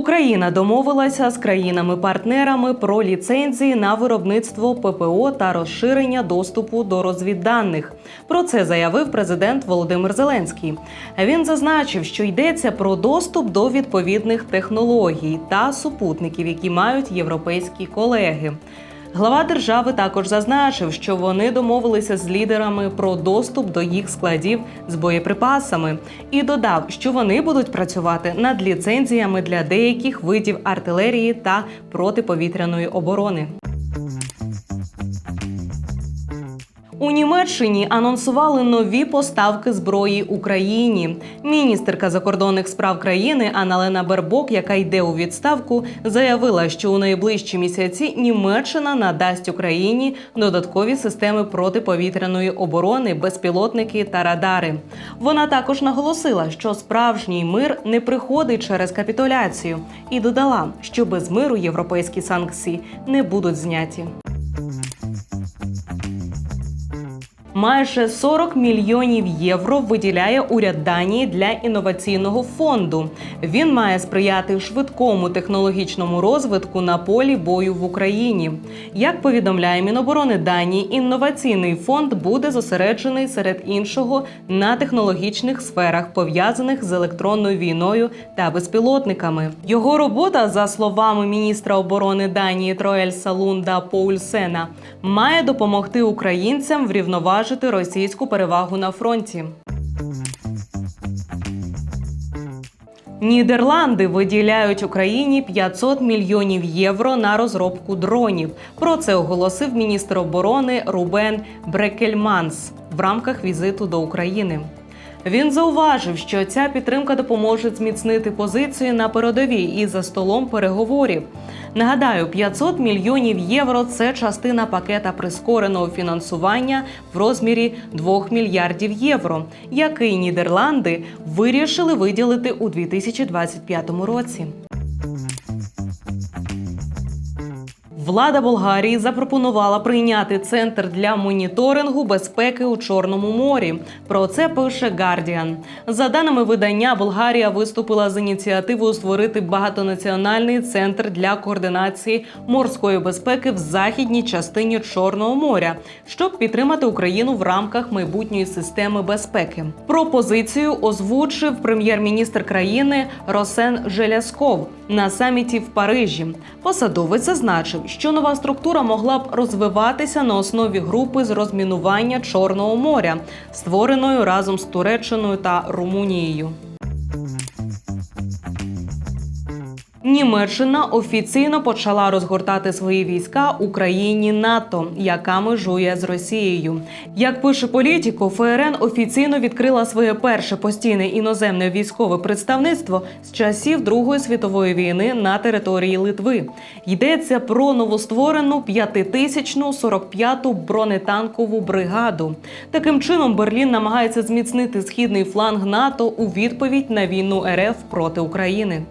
Україна домовилася з країнами-партнерами про ліцензії на виробництво ППО та розширення доступу до розвідданих. Про це заявив президент Володимир Зеленський. Він зазначив, що йдеться про доступ до відповідних технологій та супутників, які мають європейські колеги. Глава держави також зазначив, що вони домовилися з лідерами про доступ до їх складів з боєприпасами, і додав, що вони будуть працювати над ліцензіями для деяких видів артилерії та протиповітряної оборони. У Німеччині анонсували нові поставки зброї Україні. Міністерка закордонних справ країни Аналена Бербок, яка йде у відставку, заявила, що у найближчі місяці Німеччина надасть Україні додаткові системи протиповітряної оборони, безпілотники та радари. Вона також наголосила, що справжній мир не приходить через капітуляцію, і додала, що без миру європейські санкції не будуть зняті. Майже 40 мільйонів євро виділяє уряд Данії для інноваційного фонду. Він має сприяти швидкому технологічному розвитку на полі бою в Україні. Як повідомляє Міноборони Данії, інноваційний фонд буде зосереджений серед іншого на технологічних сферах, пов'язаних з електронною війною та безпілотниками. Його робота, за словами міністра оборони Данії Троельса Лунда Поульсена, має допомогти українцям врівноважити російську перевагу на фронті. Нідерланди виділяють Україні 500 мільйонів євро на розробку дронів. Про це оголосив міністр оборони Рубен Брекельманс в рамках візиту до України. Він зауважив, що ця підтримка допоможе зміцнити позиції на передовій і за столом переговорів. Нагадаю, 500 мільйонів євро це частина пакета прискореного фінансування в розмірі 2 мільярдів євро, який Нідерланди вирішили виділити у 2025 році. Влада Болгарії запропонувала прийняти центр для моніторингу безпеки у Чорному морі. Про це пише Guardian. За даними видання, Болгарія виступила з ініціативою створити багатонаціональний центр для координації морської безпеки в західній частині Чорного моря, щоб підтримати Україну в рамках майбутньої системи безпеки. Пропозицію озвучив прем'єр-міністр країни Росен Желясков на саміті в Парижі. Посадовець зазначив, що нова структура могла б розвиватися на основі групи з розмінування Чорного моря, створеною разом з Туреччиною та Румунією. Німеччина офіційно почала розгортати свої війська у країні НАТО, яка межує з Росією. Як пише політико, ФРН офіційно відкрила своє перше постійне іноземне військове представництво з часів Другої світової війни на території Литви. Йдеться про новостворену п'ятитисячну 45-ту бронетанкову бригаду. Таким чином Берлін намагається зміцнити східний фланг НАТО у відповідь на війну РФ проти України.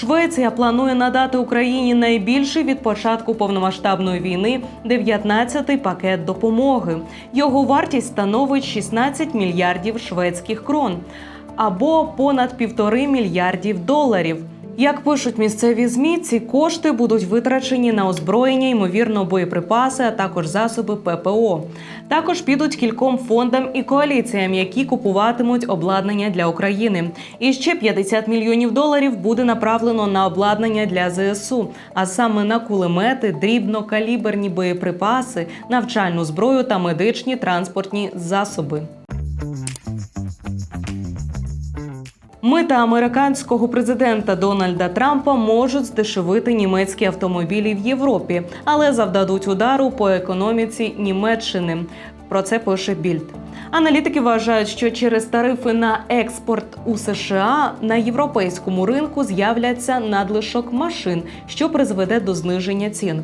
Швеція планує надати Україні найбільший від початку повномасштабної війни 19-й пакет допомоги. Його вартість становить 16 мільярдів шведських крон або понад півтори мільярдів доларів. Як пишуть місцеві змі, ці кошти будуть витрачені на озброєння, ймовірно, боєприпаси, а також засоби ППО. Також підуть кільком фондам і коаліціям, які купуватимуть обладнання для України. І ще 50 мільйонів доларів буде направлено на обладнання для ЗСУ, а саме на кулемети, дрібнокаліберні боєприпаси, навчальну зброю та медичні транспортні засоби. Мита американського президента Дональда Трампа можуть здешевити німецькі автомобілі в Європі, але завдадуть удару по економіці Німеччини. Про це пише Більд. Аналітики вважають, що через тарифи на експорт у США на європейському ринку з'являться надлишок машин, що призведе до зниження цін.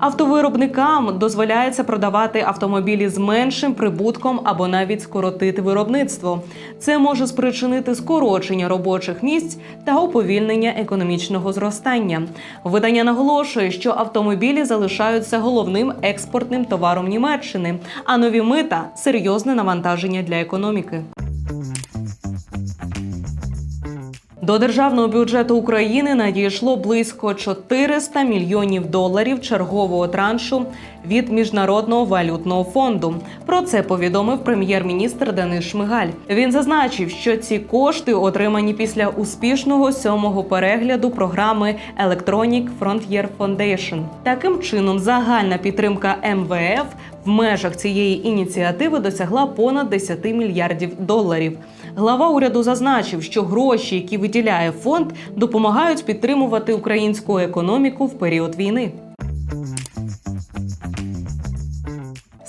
Автовиробникам дозволяється продавати автомобілі з меншим прибутком або навіть скоротити виробництво. Це може спричинити скорочення робочих місць та уповільнення економічного зростання. Видання наголошує, що автомобілі залишаються головним експортним товаром Німеччини, а нові мита серйозне навантаження для економіки. До державного бюджету України надійшло близько 400 мільйонів доларів чергового траншу від міжнародного валютного фонду. Про це повідомив прем'єр-міністр Денис Шмигаль. Він зазначив, що ці кошти отримані після успішного сьомого перегляду програми Electronic Frontier Foundation. Таким чином, загальна підтримка МВФ в межах цієї ініціативи досягла понад 10 мільярдів доларів. Глава уряду зазначив, що гроші, які виділяє фонд, допомагають підтримувати українську економіку в період війни.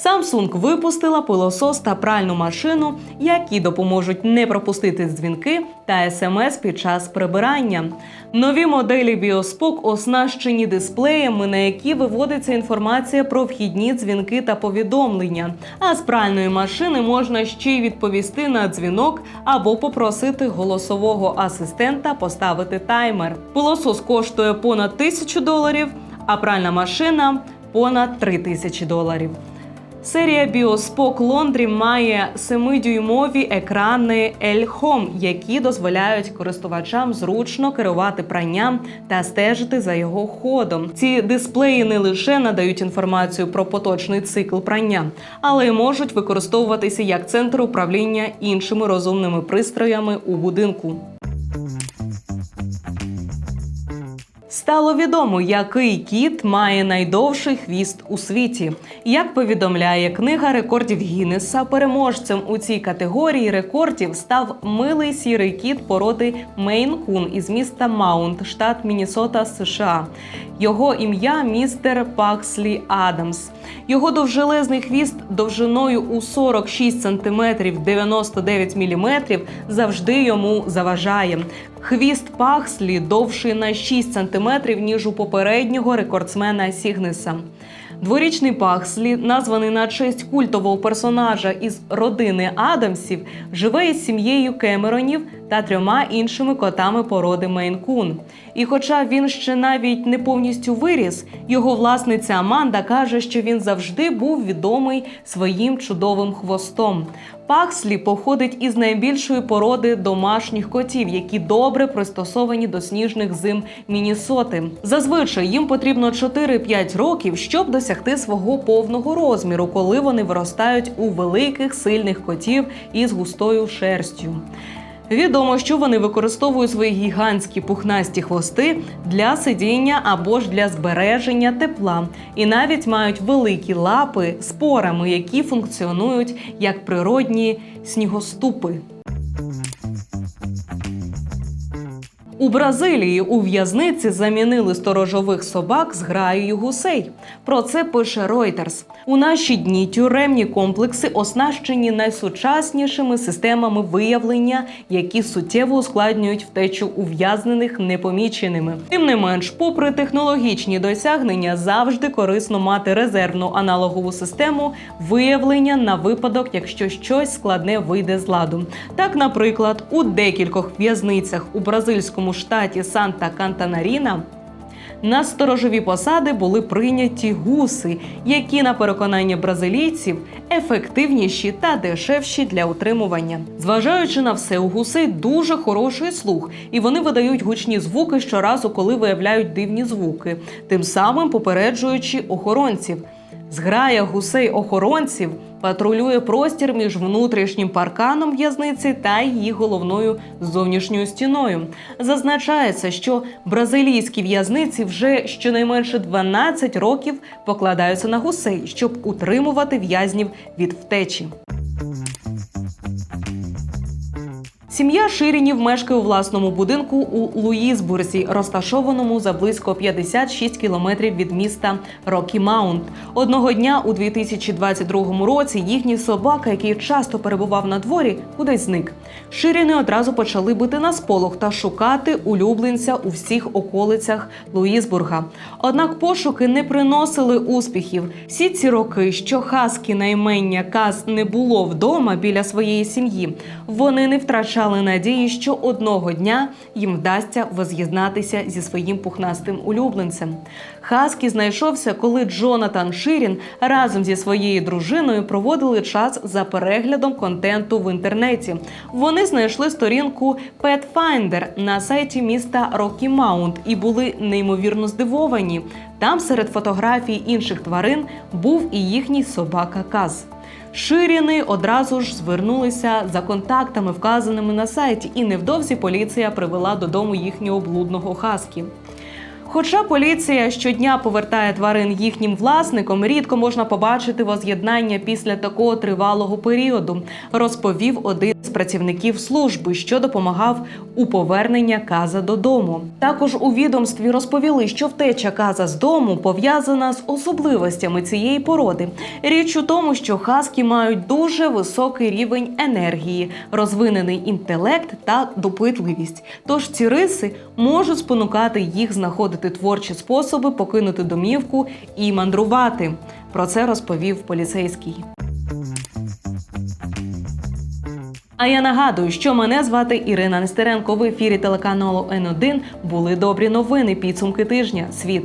Samsung випустила пилосос та пральну машину, які допоможуть не пропустити дзвінки та смс під час прибирання. Нові моделі Біоспок оснащені дисплеями, на які виводиться інформація про вхідні дзвінки та повідомлення. А з пральної машини можна ще й відповісти на дзвінок або попросити голосового асистента поставити таймер. Пилосос коштує понад тисячу доларів, а пральна машина понад три тисячі доларів. Серія Біоспок Лондрі має 7-дюймові екрани L-Home, які дозволяють користувачам зручно керувати пранням та стежити за його ходом. Ці дисплеї не лише надають інформацію про поточний цикл прання, але й можуть використовуватися як центр управління іншими розумними пристроями у будинку. Стало відомо, який кіт має найдовший хвіст у світі. Як повідомляє книга рекордів Гіннеса, переможцем у цій категорії рекордів став милий сірий кіт породи Мейн Кун із міста Маунт, штат Міннесота, США. Його ім'я містер Пакслі Адамс. Його довжелезний хвіст довжиною у 46 см 99 мм завжди йому заважає. Хвіст Пакслі довший на 6 см, ніж у попереднього рекордсмена Сігнеса. Дворічний Пакслі, названий на честь культового персонажа із родини Адамсів, живе із сім'єю Кемеронів та трьома іншими котами породи Мейн-кун. І хоча він ще навіть не повністю виріс, його власниця Аманда каже, що він завжди був відомий своїм чудовим хвостом. Пакслі походить із найбільшої породи домашніх котів, які добре пристосовані до сніжних зим Мінісоти. Зазвичай їм потрібно 4-5 років, щоб досягти свого повного розміру, коли вони виростають у великих сильних котів із густою шерстю. Відомо, що вони використовують свої гігантські пухнасті хвости для сидіння або ж для збереження тепла, і навіть мають великі лапи з порами, які функціонують як природні снігоступи. У Бразилії у в'язниці замінили сторожових собак з граєю гусей. Про це пише Reuters. У наші дні тюремні комплекси оснащені найсучаснішими системами виявлення, які суттєво ускладнюють втечу ув'язнених непоміченими. Тим не менш, попри технологічні досягнення, завжди корисно мати резервну аналогову систему виявлення на випадок, якщо щось складне вийде з ладу. Так, наприклад, у декількох в'язницях у бразильському штаті Санта Кантанаріна на сторожові посади були прийняті гуси, які на переконання бразилійців ефективніші та дешевші для утримування. Зважаючи на все, у гусей дуже хороший слух, і вони видають гучні звуки щоразу, коли виявляють дивні звуки, тим самим попереджуючи охоронців. Зграя гусей-охоронців патрулює простір між внутрішнім парканом в'язниці та її головною зовнішньою стіною. Зазначається, що бразилійські в'язниці вже щонайменше 12 років покладаються на гусей, щоб утримувати в'язнів від втечі. Сім'я Ширінів мешкає у власному будинку у Луїсбурзі, розташованому за близько 56 кілометрів від міста Рокі Маунт. Одного дня у 2022 році їхній собака, який часто перебував на дворі, кудись зник. Ширіни одразу почали бити на сполох та шукати улюбленця у всіх околицях Луїсбурга. Однак пошуки не приносили успіхів. Всі ці роки, що Хаскі наймення Каз не було вдома біля своєї сім'ї, вони не втрачали надії, що одного дня їм вдасться воз'єднатися зі своїм пухнастим улюбленцем. Хаскі знайшовся, коли Джонатан Ширін разом зі своєю дружиною проводили час за переглядом контенту в інтернеті. Вони знайшли сторінку Petfinder на сайті міста Рокі Маунт і були неймовірно здивовані. Там серед фотографій інших тварин був і їхній собака Каз. Ширіни одразу ж звернулися за контактами, вказаними на сайті, і невдовзі поліція привела додому їхнього блудного хаскі. Хоча поліція щодня повертає тварин їхнім власникам, рідко можна побачити воз'єднання після такого тривалого періоду, розповів один з працівників служби, що допомагав у повернення каза додому. Також у відомстві розповіли, що втеча каза з дому пов'язана з особливостями цієї породи. Річ у тому, що хаскі мають дуже високий рівень енергії, розвинений інтелект та допитливість. Тож ці риси можуть спонукати їх знаходити творчі способи покинути домівку і мандрувати. Про це розповів поліцейський. А я нагадую, що мене звати Ірина Нестеренко. В ефірі телеканалу Н1 були добрі новини. Підсумки тижня. Світ.